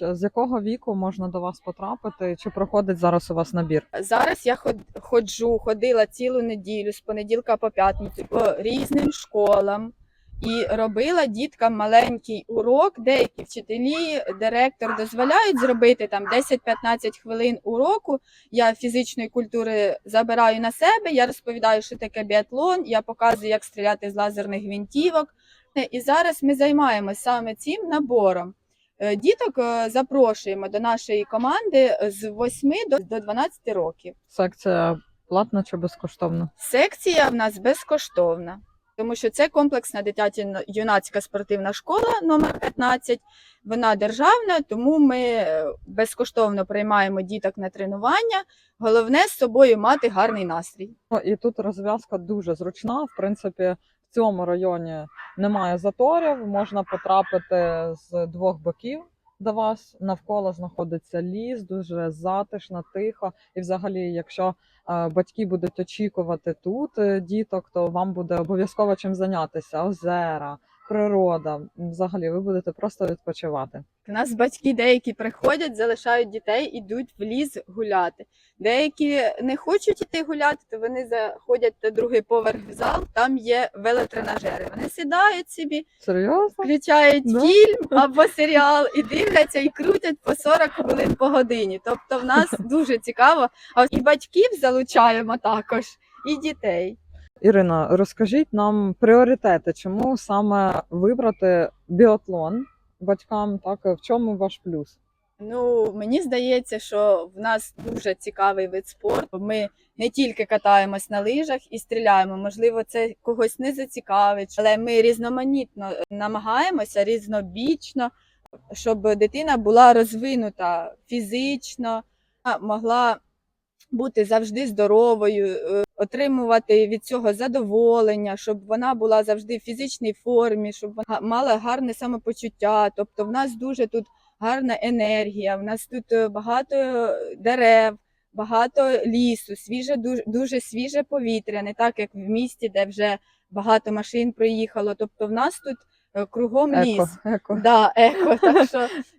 З якого віку можна до вас потрапити? Чи проходить зараз у вас набір? Зараз я ход- ходжу, ходила цілу неділю з понеділка по п'ятницю по різним школам і робила діткам маленький урок. Деякі вчителі, директор дозволяють зробити там 10-15 хвилин уроку. Я фізичної культури забираю на себе. Я розповідаю, що таке біатлон. Я показую, як стріляти з лазерних гвинтівок. І зараз ми займаємося саме цим набором. Е, Діток е, запрошуємо до нашої команди з 8 до- до 12 років. Секція платна чи безкоштовна? Секція в нас безкоштовна, тому що це комплексна дитяча юнацька спортивна школа номер 15. Вона державна, тому ми е, безкоштовно приймаємо діток на тренування. Головне з собою мати гарний настрій. Ну, І тут розв'язка дуже зручна. В принципі, в цьому районі немає заторів, можна потрапити з двох боків до вас. Навколо знаходиться ліс, дуже затишно, тихо. І взагалі, якщо е, батьки будуть очікувати тут е, діток, то вам буде обов'язково чим зайнятися: озера, природа. Взагалі, ви будете просто відпочивати. У нас батьки деякі приходять, залишають дітей, ідуть в ліс гуляти. Деякі не хочуть іти гуляти, то вони заходять на другий поверх в зал, там є велотренажери. Вони сідають собі, Серйозно? включають Да? фільм або серіал і дивляться і крутять по 40 хвилин по годині. Тобто в нас дуже цікаво. А і батьків залучаємо також, і дітей. Ірина, розкажіть нам пріоритети, чому саме вибрати біатлон батькам? Так в чому ваш плюс? Ну, мені здається, що в нас дуже цікавий вид спорту. Ми не тільки катаємось на лижах і стріляємо. Можливо, це когось не зацікавить, але ми різноманітно намагаємося різнобічно, щоб дитина була розвинута фізично, могла бути завжди здоровою, е, отримувати від цього задоволення, щоб вона була завжди в фізичній формі, щоб вона мала гарне самопочуття. Тобто, в нас дуже тут гарна енергія. В нас тут е, багато дерев, багато лісу, свіже, дуже, дуже свіже повітря, не так як в місті, де вже багато машин проїхало. Тобто, в нас тут е, кругом Еко, ліс. еко. Да, еко. Так що